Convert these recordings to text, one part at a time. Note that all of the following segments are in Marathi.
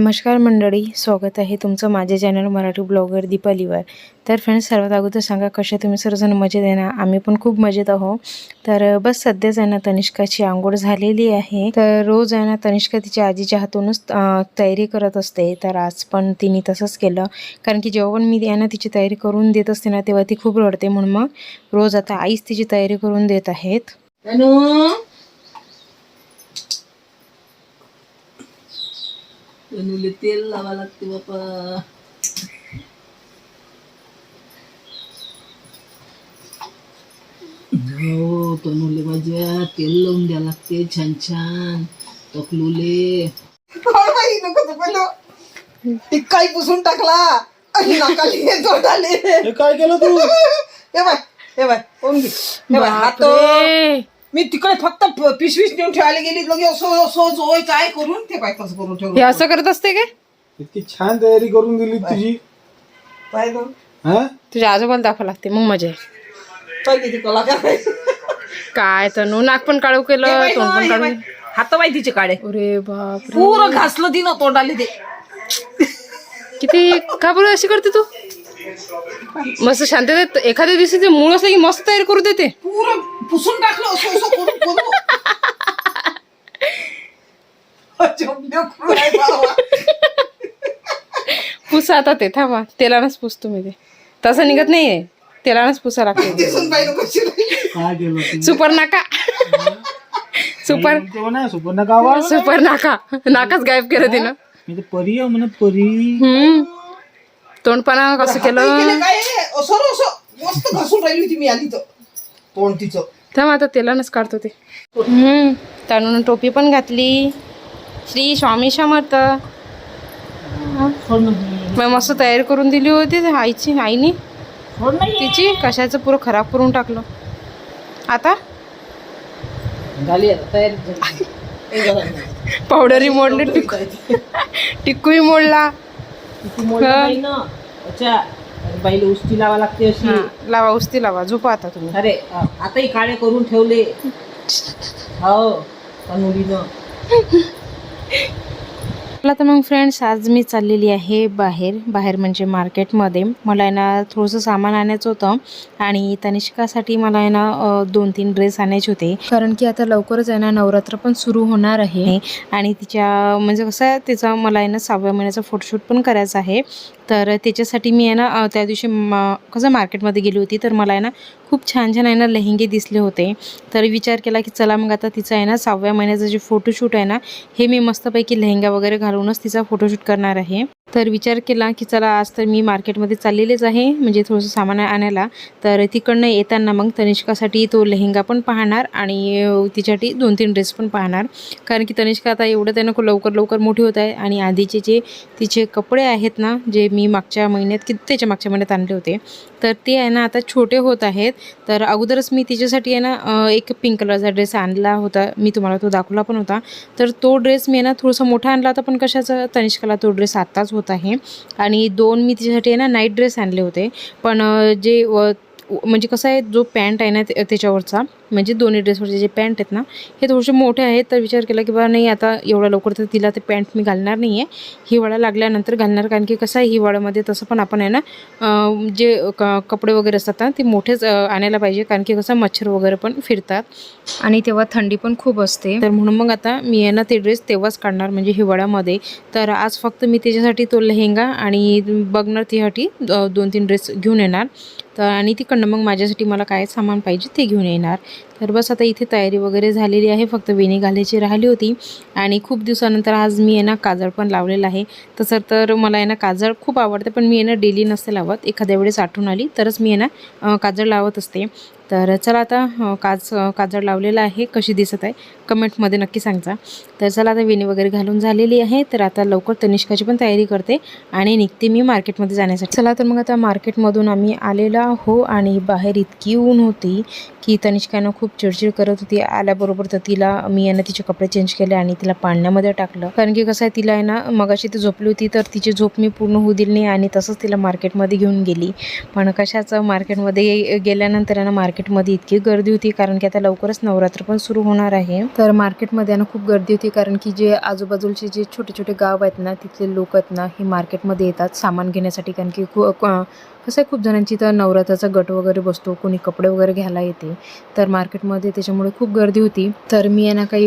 नमस्कार मंडळी स्वागत आहे तुमचं माझ्या चॅनल मराठी ब्लॉगर दीपालीवर. तर फ्रेंड्स सर्वात अगोदर सांगा कसे तुम्ही सर्वजण मजेत आहे ना? आम्ही पण खूप मजेत आहो तर बस सध्याच आहे ना तनिष्काची आंघोळ झालेली आहे. तर रोज आहे ना तनिष्का तिच्या आजीच्या हातूनच तयारी करत असते. तर आज पण तिने तसंच केलं. कारण की जेव्हा पण मी आहे ना तिची तयारी करून देत असते ना तेव्हा ती खूप रडते म्हणून मग रोज आता आईच तिची तयारी करून देत आहेत. तनूले तेल लावा लागते बापा. हो तनूले माझ्या तेल लावून द्या लागते छान छान. तकलूले. टिक्काही पुसून टाकला. आणि नाकाली जोडाले. हे काय केलं तू? हे बाय हे बाय कोण घे हे बाय हात! मी तिकडे फक्त प- पिशवीच नेऊन ठेवायला गेली. लगे असं असं जोय काय करून ते बाय कसं करून हे ठेवलं असं करत असते काय? इतकी छान तयारी करून दिली तुझी. हा? तुझ्या आजोबाला दाखवा लागते मग मजा आहे पाय किती कलाकार काय तनू नाक पण काळू केलं तोंड पण काढून हात बाय तिचे काढे अरे बाप पुरं घासलं तिनं तोंडाले ते. किती का बरं अशी करते तू? मस्त शांततेत एखाद्या दिवशी ते मूळ असलं की मस्त तयारी करू देते. पुरं पुसून टाकलं असं असं करून बाबा. पुसा आता ते थांबा. तेलानच पुसतो मी ते. तसं निघत नाहीये. तेलानच पुसा लागते. सुपर नाका. सुपर सुपर्ण गावा सुपर नाका नाकाच गायब केलं तिनं. मी तर परी आहे म्हणत परी. हम्म. तोंडपणा कसं केलं? असं मस्त घासून राहिली होती मी आली तर. तोंड तिचं. थांब आता तेलानच काढतो ते. हम्म तनुन टोपी पण घातली. श्री स्वामी समर्थ. मग मस्त तयारी करून दिली होती आईची आईनी. तिची कशाचं पुरं खराब करून टाकलं. आता. हे. पावडरही मोडली. टिक्कू टिक्कूही मोडला बाईला उष्टी लावा लागते अशी. हा, लावा उस्ती लावा. झोपा आता तुम्ही. अरे आताही काळे करून ठेवले. हो तनुरीनं मला तर मग फ्रेंड्स आज मी चाललेली आहे बाहेर. बाहेर म्हणजे मार्केटमध्ये. मला आहे ना थोडंसं सामान आणायचं होतं आणि तनिष्कासाठी मला आहे ना दोन तीन ड्रेस आणायचे होते. कारण की आता लवकरच आहे ना नवरात्र पण सुरू होणार आहे. आणि तिच्या म्हणजे कसं आहे तिचा मला आहे ना सहाव्या महिन्याचा फोटोशूट पण करायचा आहे. तर त्याच्यासाठी मी आहे ना त्या दिवशी म कसं मार्केटमध्ये गेली होती तर मला आहे ना खूप छान छान आहे ना लेहंगे दिसले होते. तर विचार केला की चला मग आता तिचा आहे ना सहाव्या महिन्याचं जे फोटोशूट आहे ना हे मी मस्तपैकी लेहंगा वगैरे घालूनच तिचा फोटोशूट करणार आहे. तर विचार केला की चला आज तर मी मार्केटमध्ये चाललेलेच आहे म्हणजे थोडंसं सामान आणायला. तर तिकडनं येताना मग तनिष्कासाठी तो लेहंगा पण पाहणार आणि तिच्यासाठी दोन तीन ड्रेस पण पाहणार. कारण की तनिष्का आता एवढं त्यानं खूप लवकर लवकर मोठी होत आहे आणि आधीचे जे तिचे कपडे आहेत ना जे मी मागच्या महिन्यात किती त्याच्या मागच्या महिन्यात आणले होते. तर ते आहे ना आता छोटे होत आहेत. तर अगोदरच मी तिच्यासाठी आहे ना एक पिंक कलरचा ड्रेस आणला होता. मी तुम्हाला तो दाखवला पण होता. तर तो ड्रेस मी आहे ना थोडासा मोठा आणला होता पण कशाचा? तनिष्काला तो ड्रेस आत्ताच होता. होत आहे. आणि दोन मी तिच्यासाठी आहे ना नाईट ड्रेस आणले होते. पण जे व म्हणजे कसं आहे जो पॅन्ट आहे ना त्या- त्याच्यावरचा म्हणजे दोन्ही ड्रेसवरचे जे पॅन्ट आहेत ना हे थोडेसे मोठे आहेत. तर विचार केला की बा नाही आता एवढ्या लवकर तर तिला ते पॅन्ट मी घालणार नाही आहे हिवाळा लागल्यानंतर घालणार कारण की कसं आहे हिवाळ्यामध्ये तसं पण आपण आहे ना जे क कपडे वगैरे असतात ना ते मोठेच आणायला पाहिजे. कारण की कसं मच्छर वगैरे पण फिरतात. आणि तेव्हा थंडी पण खूप असते. तर म्हणून मग आता मी आहे ना ते ड्रेस तेव्हाच काढणार म्हणजे हिवाळ्यामध्ये. तर आज फक्त मी त्याच्यासाठी तो लेहेंगा आणि बघणार त्यासाठी दोन तीन ड्रेस घेऊन येणार. तर आणि तिकडनं मग माझ्यासाठी मला काय सामान पाहिजे ते घेऊन येणार. तर बस आता इथे तयारी वगैरे झालेली आहे. फक्त वेणी घालायची राहिली होती. आणि खूप दिवसानंतर आज मी आहे ना काजळ पण लावलेलं आहे. तसं तर मला आहे ना काजळ खूप आवडते. पण मी आहे ना डेली नसते लावत. एखाद्या वेळेस आठवण आली तरच मी आहे ना काजळ लावत असते. तर चला आता काज काजळ लावलेलं आहे. कशी दिसत आहे? कमेंटमध्ये नक्की सांगा तर चला आता विणी वगैरे घालून झालेली आहे. तर आता लवकर तनिष्काची पण तयारी करते आणि निघते मी मार्केटमध्ये जाण्यासाठी. चला तर मग आता मार्केटमधून आम्ही आलेला हो आणि बाहेर इतकी ऊन होती की तनिष्कानं खूप चिडचिड करत होती. आल्याबरोबर तर तिला मी यानं तिचे कपडे चेंज केले आणि तिला पाण्यामध्ये टाकलं. कारण की कसं आहे तिला आहे ना मगाशी ती झोपली होती तर तिची झोप मी पूर्ण होऊ दिली नाही आणि तसंच तिला मार्केटमध्ये घेऊन गेली. पण कशाचं मार्केटमध्ये गेल्यानंतर यांना मार्केट मार्केटमध्ये इतकी गर्दी होती कारण की आता लवकरच नवरात्र पण सुरू होणार आहे. तर मार्केटमध्ये ना खूप गर्दी होती कारण की जे आजूबाजूचे जे छोटे छोटे गाव आहेत ना तिथले लोक आहेत ना हे मार्केटमध्ये येतात सामान घेण्यासाठी कारण की कसं आहे खूप जणांची तर नवरात्राचा गट वगैरे बसतो कोणी कपडे वगैरे घ्यायला येते. तर मार्केटमध्ये त्याच्यामुळे खूप गर्दी होती. तर मी यांना ना काही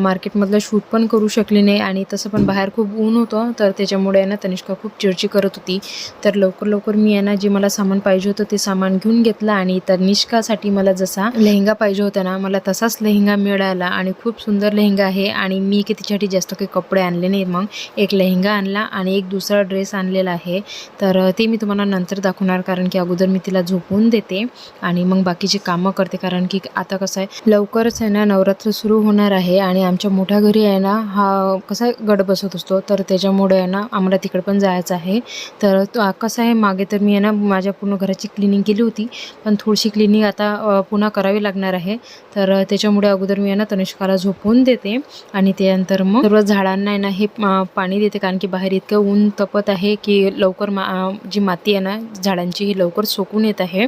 मार्केटमधलं शूट पण करू शकले नाही आणि तसं पण बाहेर खूप ऊन होतं. तर त्याच्यामुळे यांना ना तनिष्का खूप चिडची करत होती. तर लवकर लवकर मी यांना ना जे मला सामान पाहिजे होतं ते सामान घेऊन घेतलं आणि तनिष्कासाठी मला जसा लेहंगा पाहिजे होता ना मला तसाच लेहंगा मिळाला आणि खूप सुंदर लेहंगा आहे आणि मी की तिच्यासाठी जास्त काही कपडे आणले नाही. मग एक लेहंगा आणला आणि एक दुसरा ड्रेस आणलेला आहे. तर ते मी तुम्हाला नंतर दाखवणार कारण की अगोदर मी तिला झोपून देते आणि मग बाकीची कामं करते कारण की आता कसं आहे लवकरच आहे ना नवरात्र सुरू होणार आहे आणि आमच्या मोठ्या घरी आहे ना हा कसा गड बसत असतो तर त्याच्यामुळे आहे ना आम्हाला तिकडे पण जायचं आहे. तर कसं आहे मागे तर मी आहे ना माझ्या पूर्ण घराची क्लिनिंग केली होती पण थोडीशी क्लिनिंग आता पुन्हा करावी लागणार आहे. तर त्याच्यामुळे अगोदर मी आहे ना तनिष्काला झोपून देते आणि त्यानंतर मग सर्व झाडांना आहे ना हे पाणी देते कारण की बाहेर इतकं ऊन तपत आहे की लवकर मा जी माती आहे ना झाडांची ही लवकर सोकून येत आहे.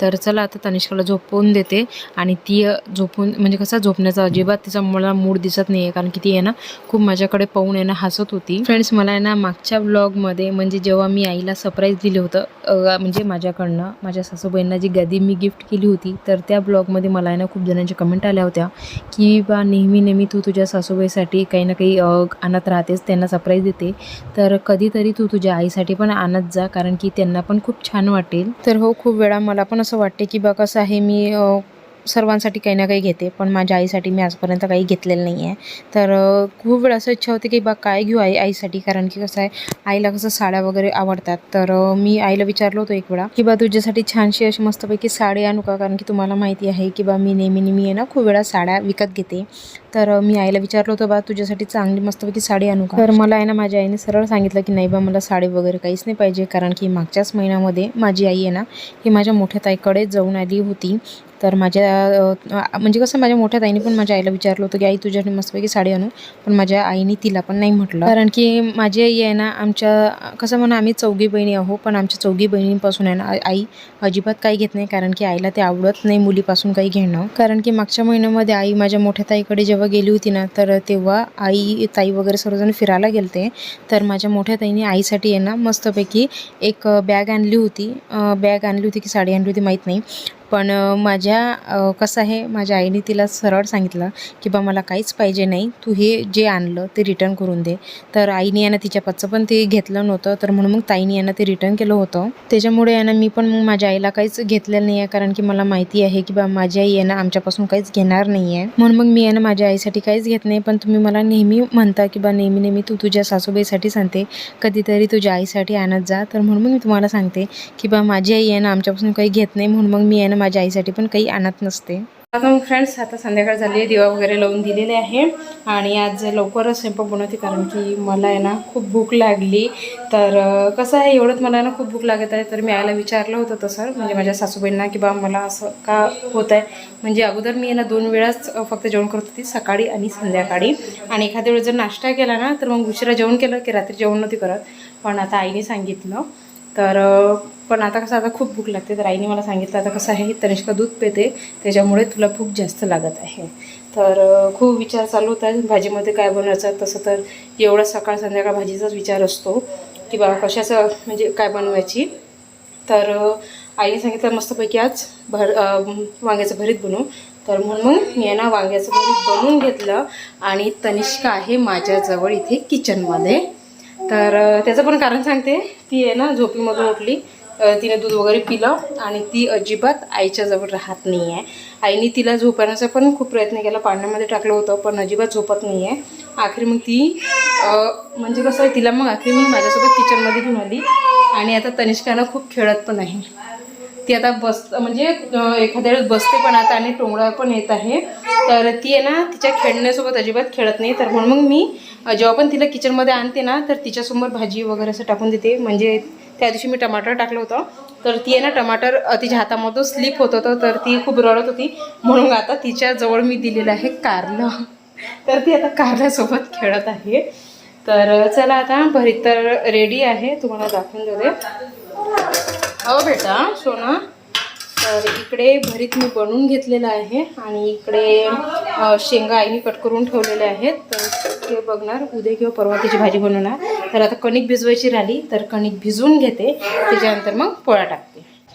तर चला आता तनिष्काला झोपवून देते. आणि ती झोपून म्हणजे कसा झोपण्याचा अजिबात तिचा मला मूड दिसत नाही आहे कारण की ती आहे ना खूप माझ्याकडे पाहून आहे ना हसत होती. फ्रेंड्स मला आहे ना मागच्या ब्लॉगमध्ये म्हणजे जेव्हा मी आईला सरप्राईज दिलं होतं म्हणजे माझ्याकडनं माझ्या सासूबाईंना जी गादी मी गिफ्ट केली होती तर त्या ब्लॉगमध्ये मला आहे ना खूप जणांच्या कमेंट आल्या होत्या की बा नेहमी नेहमी तू तुझ्या सासूबाईसाठी काही ना काही आणत राहतेस त्यांना सरप्राईज देते. तर कधीतरी तू तुझ्या आईसाठी पण आणत जा कारण की त्यांना पण खूप छान वाटेल. तर हो खूप वेळा मला पण असं वाटते की बा कसं आहे मी सर्वांसाठी काही ना काही घेते पण माझ्या आईसाठी मी आजपर्यंत काही घेतलेलं नाही आहे तर खूप वेळा असं इच्छा होती की बा काय घेऊ आई आईसाठी? कारण की कसं आहे आईला कसं साड्या वगैरे आवडतात. तर मी आईला विचारलो होतो एक वेळा की बा तुझ्यासाठी छानशी अशी मस्तपैकी साडी आणू का? कारण की तुम्हाला माहिती आहे की बा मी नेहमी नेहमी आहे ना खूप वेळा साड्या विकत घेते. तर मी आईला विचारलं होतं बा तुझ्यासाठी चांगली मस्तपैकी साडी आणू का? तर मला आहे ना माझ्या आईने सरळ सांगितलं की नाही बा मला साडी वगैरे काहीच नाही पाहिजे. कारण की मागच्याच महिन्यामध्ये माझी आई आहे ना ही माझ्या मोठ्या ताईकडे जाऊन आली होती. तर माझ्या म्हणजे कसं माझ्या मोठ्या ताईने पण माझ्या आईला विचारलं होतं की आई तुझ्याने मस्तपैकी साडी आणू. पण माझ्या आईने तिला पण नाही म्हटलं. कारण की माझी आई आहे ना आमच्या कसं म्हणा आम्ही चौघी बहिणी आहो पण आमच्या चौघी बहिणींपासून आहे ना आई अजिबात काही घेत नाही कारण की आईला ते आवडत नाही मुलीपासून काही घेणं. कारण की मागच्या महिन्यामध्ये आई माझ्या मोठ्या ताईकडे जेव्हा गेली होती ना तर तेव्हा आई ताई वगैरे सर्वजण फिरायला गेलते. तर माझ्या मोठ्या ताईने आईसाठी आहे ना मस्तपैकी एक बॅग आणली होती. बॅग आणली होती की साडी आणली होती माहीत नाही. पण माझ्या कसं आहे माझ्या आईने तिला सरळ सांगितलं की बा मला काहीच पाहिजे नाही तू हे जे आणलं ते रिटर्न करून दे. तर आईने यानं तिच्या पच्चं पण ते घेतलं नव्हतं तर म्हणून मग ताईने यानं ते रिटर्न केलं होतं. त्याच्यामुळे यानं मी पण मग माझ्या आईला काहीच घेतलेलं नाही आहे कारण की मला माहिती आहे की बा माझी आई यानं आमच्यापासून काहीच घेणार नाही आहे. म्हणून मग मी यानं माझ्या आईसाठी काहीच घेत नाही पण तुम्ही मला नेहमी म्हणता की बा नेहमी नेहमी तू तुझ्या सासूबाईसाठी सांगते कधीतरी तुझ्या आईसाठी आणत जा. तर म्हणून मग मी तुम्हाला सांगते की बा माझी आई आहे ना आमच्यापासून काही घेत नाही. म्हणून मग मी आहे त्यामुळे माझ्या आईसाठी पण काही आणत नसते. आता मग फ्रेंड्स आता संध्याकाळ झाली आहे दिवा वगैरे लावून दिलेले आहे. आणि आज लवकरच स्वयंपाक बनवते कारण की मला आहे ना खूप भूक लागली. तर कसं आहे एवढंच मला ना खूप भूक लागत आहे. तर मी आईला विचारलं होतं तसं म्हणजे माझ्या सासूबाईंना की बा मला असं का होत आहे? म्हणजे अगोदर मी आहे ना दोन वेळाच फक्त जेवण करत होती सकाळी आणि संध्याकाळी. आणि एखाद्या वेळेस जर नाश्ता केला ना तर मग उशिरा जेवण केलं की रात्री जेवण नव्हती करत. पण आता आईने सांगितलं. तर पण आता कसं आता खूप भूक लागते. तर आईने मला सांगितलं आता कसं आहे तनिष्का दूध पेते त्याच्यामुळे तुला भूक जास्त लागत आहे. तर खूप विचार चालू होता भाजीमध्ये काय बनवायचं तसं तर एवढा सकाळ संध्याकाळ भाजीचाच विचार असतो की बा कशाचं म्हणजे काय बनवायची. तर आईने सांगितलं मस्तपैकी आज भर वांग्याचं भरीत बनवू. तर म्हणून मग मी आहे ना वांग्याचं भरीत बनवून घेतलं आणि तनिष्का आहे माझ्याजवळ इथे किचनमध्ये तर त्याचं पण कारण सांगते ती आहे ना झोपीमधून उठली. तिने दूध वगैरे पिलं आणि ती अजिबात आईच्या जवळ राहत नाही आहे आईने तिला झोपवण्याचा पण खूप प्रयत्न केला. पाण्यामध्ये टाकलं होतं पण अजिबात झोपत नाही आहे आखरी मग ती म्हणजे कसं आहे तिला मग आखरी मी माझ्यासोबत किचनमध्ये घेऊन आली. आणि आता तनिष्कानं खूप खेळत पण आहे. ती आता बस म्हणजे एखाद्या वेळेस बसते पण आता आणि टोंगळा पण येत आहे. तर ती आहे ना तिच्या खेळण्यासोबत अजिबात खेळत नाही. तर म्हणून मग मी जेव्हा पण तिला किचनमध्ये आणते ना तर तिच्यासमोर भाजी वगैरे असं टाकून देते. म्हणजे त्या दिवशी मी टमाटर टाकलं होतं. तर ती आहे ना टमाटर तिच्या हातामधून स्लिप होत होतं तर ती खूप रडत होती. म्हणून आता तिच्याजवळ मी दिलेलं आहे कारलं. तर ती आता कारल्यासोबत खेळत आहे. तर चला आता भरीत तर रेडी आहे. तुम्हाला दाखवून देते. हो बेटा सोना. तर इकडे भरीत मी बनवून घेतलेलं आहे आणि इकडे शेंगा आईने कट करून ठेवलेल्या आहेत. तर ते बघणार उद्या किंवा परवा त्याची भाजी बनवणार. तर आता कणिक भिजवायची राहिली तर कणिक भिजवून घेते. त्याच्यानंतर मग पोळा टाकते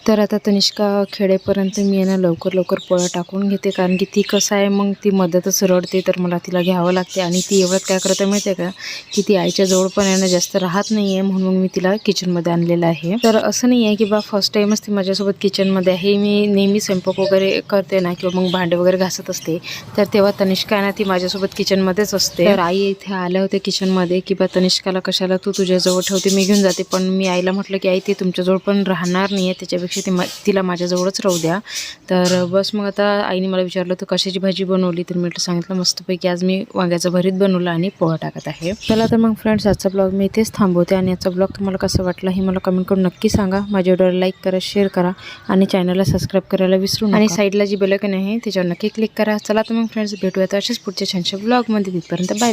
तर आता तनिष्का खेडेपर्यंत मी आहे ना लवकर लवकर पोळा टाकून घेते. कारण की ती कसं आहे मग ती मदतच रडते. तर मला तिला घ्यावं लागते. आणि ती एवढ्यात काय करते माहिती आहे का की ती आईच्या जवळ पण आहे ना जास्त राहत नाही आहे म्हणून मग मी तिला किचनमध्ये आणलेलं आहे. तर असं नाही आहे की बा फर्स्ट टाईमच ती माझ्यासोबत किचनमध्ये आहे. मी नेहमी स्वयंपाक वगैरे करते ना किंवा मग भांडे वगैरे घासत असते. तर तेव्हा तनिष्का आहे ना ती माझ्यासोबत किचनमध्येच असते. तर आई इथे आल्या होत्या किचनमध्ये की बा तनिष्काला कशाला तू तुझ्याजवळ ठेवते मी घेऊन जाते. पण मी आईला म्हटलं की आई ती तुमच्याजवळ पण राहणार नाही आहे त्याच्यापेक्षा ती मा तिला माझ्याजवळच राहू द्या. तर बस मग आता आईने मला विचारलं तू कशाची भाजी बनवली? तर मी म्हटलं सांगितलं मस्तपैकी आज मी वांग्याचं भरीत बनवलं आणि पोहा टाकत आहे. चला तर मग फ्रेंड्स आजचा ब्लॉग मी इथेच थांबवते आणि याचा ब्लॉग तुम्हाला कसं वाटला हे मला कमेंट करून नक्की सांगा. माझ्या व्हिडिओला लाईक करा शेअर करा आणि चॅनलला सबस्क्राईब करायला विसरू नका. आणि साईडला जी बेलकन आहे त्याच्यावर नक्की क्लिक करा. चला तर मग फ्रेंड्स भेटूयात अशाच पुढच्या छानशा ब्लॉगमध्ये. तिथपर्यंत बाय बाय.